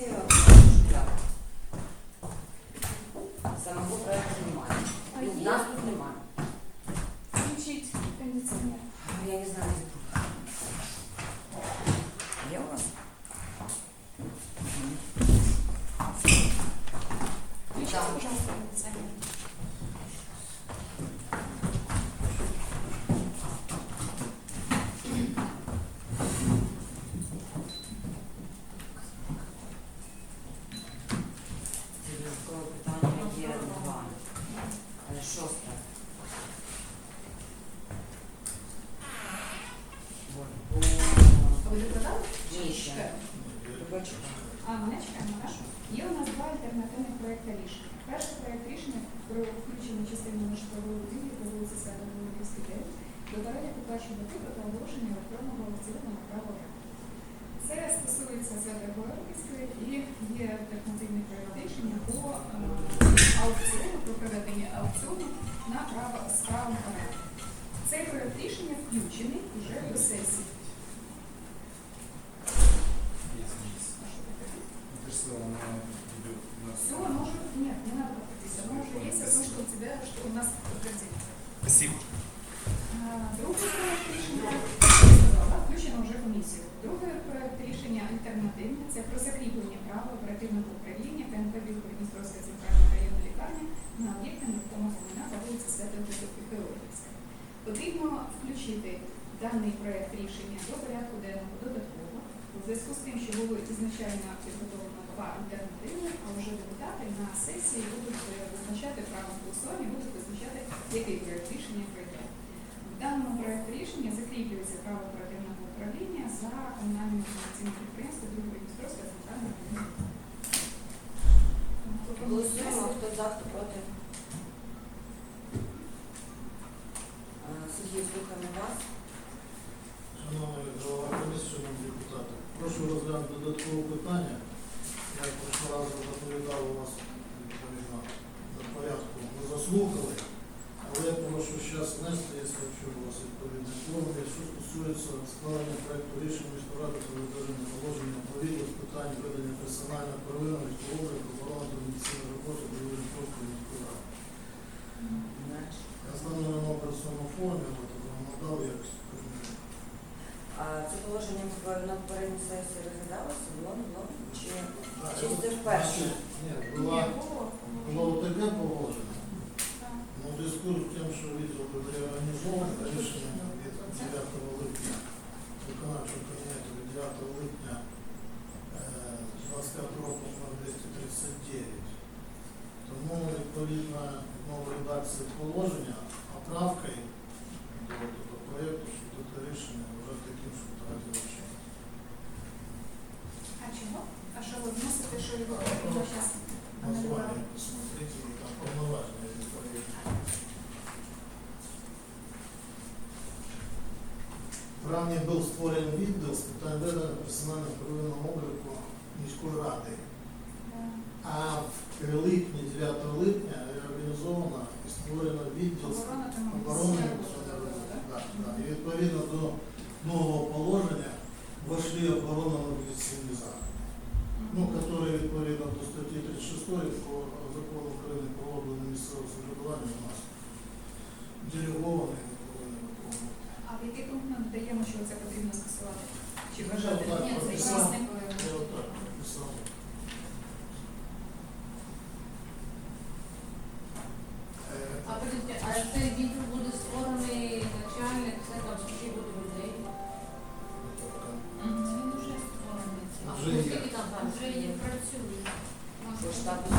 документації. Самого проекту немає. Ну, нас тут немає. Включить кондиціонер. Я не знаю, де тут. Є у вас? Включите, Да. пожалуйста, кондиціонер. Це питання є два. Е, Шосте. Ви додали? Ні, ще. А, мене чекаємо, так? Є у нас два альтернативних проекти рішення. Перший проект рішення про включення частини житлової будівлі по вулиці Свято-Володимирській 9 до переліку плачувати та оголошення електронного право оренди. Це стосується І є альтернативний проект рішення по е, аукціону, про проведення аукціону на право з правом оренди. Цей рішення включений вже до сесії. Все, оно уже, нет, не надо подходить, оно уже есть, потому что у тебя, что у нас подтвердили. Спасибо. Проект я сказала, включено вже комісію. Другий проект рішення альтернативне, це про закріплення права оперативного управління КНП Білгородністровська центральна районна лікарня на об'єкти нерухомого майна по вулиці Святого Георгіївська. Потрібно включити даний проект рішення до порядку денного додатково, у зв'язку з тим, що було ізначально підготовлено два альтернативні, а вже депутати на сесії будуть е, визначати правом голосування, будуть визначати, який проект рішення пройде. В даному проекті рішення закріплюється право оперативного управління за комунальним інформаційним підприємством Другої-Дністровська центральна районна. Голосуємо, хто за, хто проти. Е, Сергій, слухаємо вас. Шановний голова комісії, шановні депутати, прошу розглянути додаткове питання. Я в прошлого разу доповідав у вас відповідно за порядку. Ви заслухали, але я прошу зараз внести, якщо у вас відповідні форми, що стосується складення проекту рішення міської ради про видержання положення про з питань ведення персонального первинного військового оборони та медицинної роботи до Європейської міської ради. Я стану на опрацьованому формі, от вам надав як А це положення на попередній сесії розглядалося? Було, не було? Чи Чи це вперше? Ні, була, було. було таке положення. Ну, в зв'язку з тим, що відділ буде реорганізований, рішення 9 липня, виконавчого кабінету від 9 липня е, 25 року номер 239. Тому, відповідно, нова редакція положення, а правкою до, до, до проєкту, що тут рішення вже таким, що втратило чинність. А чого? А що ви вносите, що його його зараз Название посмотрите, и там полноважное відповідно. В травні був створений питань ведення персонального первинного обліку міської ради. А в липні, 9 липня, реорганізовано і створено відділ оборони. Да, да. І відповідно до нового положення вошли оборонно-мобілізаційні заходи. ну, которые відповідно до статті 36 по закону України про органи місцевого самоврядування у нас делеговані. А в який пункт ми додаємо, що це потрібно скасувати? Ні, це не. Е, А подождите, а цей відділ буде створений начальник, це там скільки буде людей? Він вже створений. А Вже є. скільки там там? Вже є, працює. По штату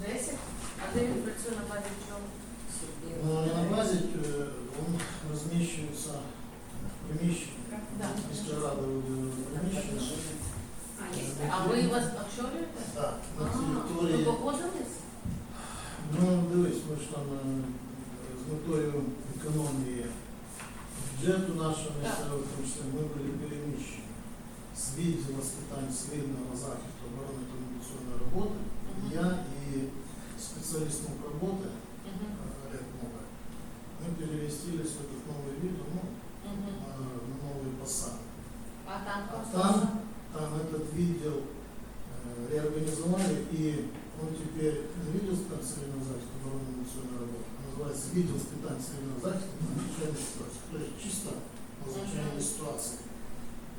Десять? А де він працює на базі чого? Ну, на базі е, він розміщується в приміщення. А, ви вас очолюєте? Так, на Ви території. погодились? Ну, дивись, ми ж там е, з метою економії бюджету нашого місцевого, тому що ми були переміщені з відділу з питань цивільного захисту оборони та медицинної роботи. Я і спеціалістом роботи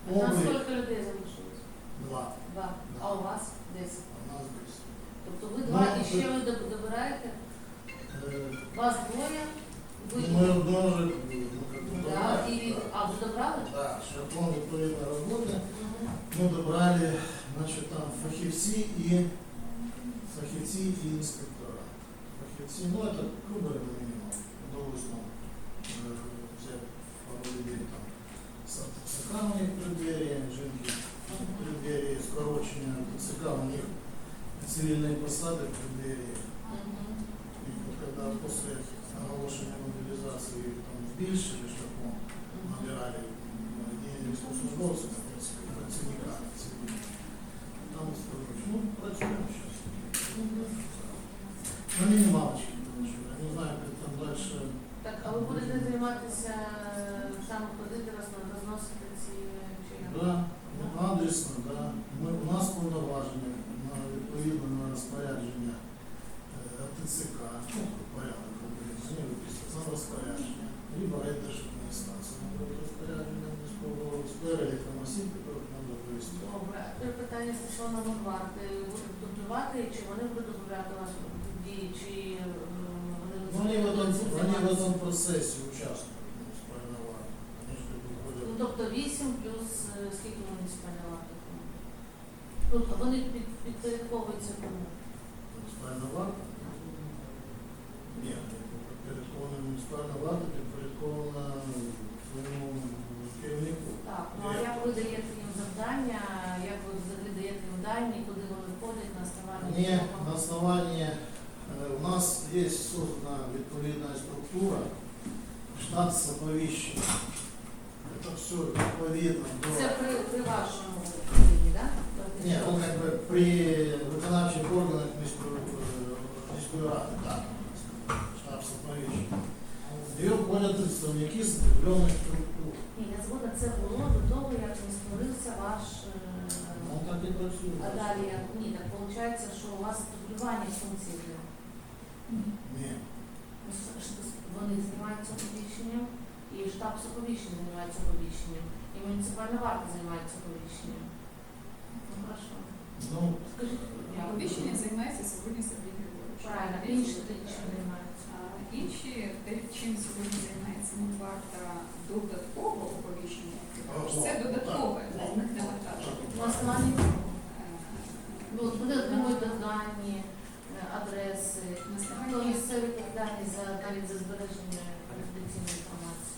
Там Обрій скільки людей залишилось? два. Два. А у вас десять. А у нас десь. Тобто ви Ну, два і ще ви добираєте? Е, Вас двоє, ви Ми одного ну, да, да. а ви добрали? Так, шляхом відповідної роботи ми добрали, значить, там фахівці і фахівці і інспектора. Фахівці, ну, это грубо мінімум. Удалось нам е, взяти пару людей там. Сакрамні в преддверии, жінки в преддверии скорочення ЦК, у них цивільні посади в преддверии. Мгм. І от когда после оголошення мобілізації їх там збільшили шляхом, набирали не військовослужбовців, а працівника цивільного. Там скорочення. Ну, працюємо зараз. На мінімалочки, короче. Я не знаю, як там дальше. Так, а ви будете займатися саме ходити, роз- розносити ці чи як? Да, ну, адресно, да. Ми, у нас повноваження на відповідно на розпорядження е, ТЦК, ну, порядок вони виписують сам розпорядження, либо райдержадміністрація надає розпорядження військового з переліком осіб, яких треба вивести. Добре, тепер питання стосовно Монварти. Будуть дублювати, чи вони будуть дублювати ваші дії, чи е, вони Ну, Вони в этом процесі участвують, ну, спальновали. Вони ж тут Ну, виходять. тобто 8 плюс е, скільки вони спальнувати? Ну, вони під, підпорядковуються кому? Спальновали? Ні, підпорядкована муніципальна влада підпорядкована своєму керівнику. Так, ну а як ви даєте їм завдання, як ви взагалі даєте їм дані, куди вони входять на основанні Ні, на основании е, у нас є создана відповідна структура, штат оповіщення. Це все відповідно до... Це при, при вашому управлінні, так? Ні, ну как бы при виконавчих органах міської, е, міської ради, так, штаб оповіщення. І входять представники з определених структур. Ні, я згодна, це було до того, як не створився ваш. е, Ну так і працює. А далі? Ні, так виходить, що у вас дублювання функцій. Ні. Вони займаються оповіщенням, і штаб з займається оповіщенням, і муніципальна варта займається оповіщенням. Ну, хорошо. Ну, Скажіть, як? Оповіщення займається сьогодні Сергій Григорович. Правильно, інші чим займаються? Інші, те, чим сьогодні займається варта додатково оповіщення, це додаткове, не вантаження. На основанні Е, ну, вони дані, е, адреси, місцеві відповідальність за навіть за збереження конфіденційної інформації.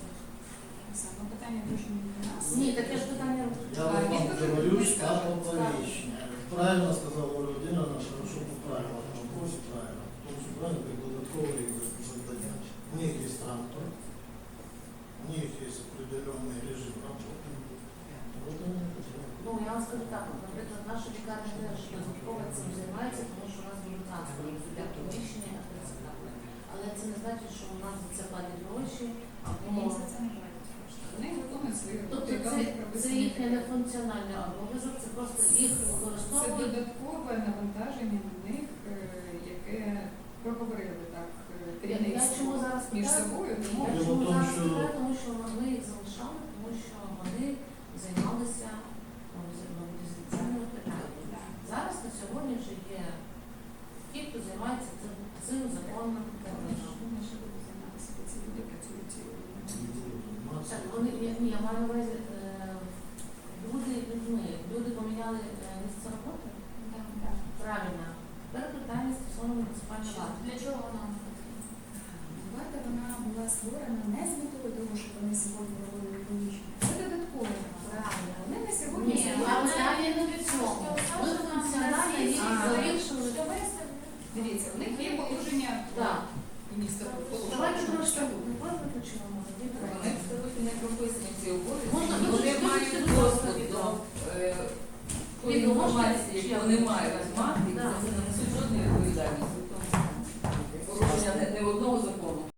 саме питання дуже не до нас. Ні, таке ж питання. Я А, вам він дуже говорю, любить штаб сказати. оповещения. Правильно сказала Оля Владимировна, хорошо поправила на вопросе, правильно. Потому что правильно, как додатковые задания. У них есть транспорт, у них есть определенный режим работы. Вот они это Ну, я вам скажу так, от, наприклад, наша лікарня теж додатково цим займається, тому що у нас дуже транспорт для приміщення АТЦК. Але це не значить, що у нас за це платять гроші, Прописана. їхнє нефункціональний обов'язок, це просто їх Це додаткове навантаження на них, е, яке проговорили так е, Я, я керівництво чому зараз між питаю? собою, тому Я Дело чому в тому, зараз що- питаю, тому що ми їх залишали, тому що вони займалися мобілізаційними питаннями. Зараз на сьогодні вже є ті, хто займається цим, цим законним питанням. вони ще будуть займатися, бо ці люди працюють цілу не буду заниматься. Так, вони, я, ні, я маю на увазі, е, люди людьми, люди поміняли е, місце роботи? Правильно. Тепер питання стосовно муніципальної варти. Для чого вона нам потрібна? Варта вона була створена не з метою того, щоб вони сьогодні робили поміщення. Це додатково. Правильно. Вони на сьогодні? Дивіться, у них є положення міністра. Вони не прописані ці обов'язки. Вони мають доступ до е, інформації, яку вони мають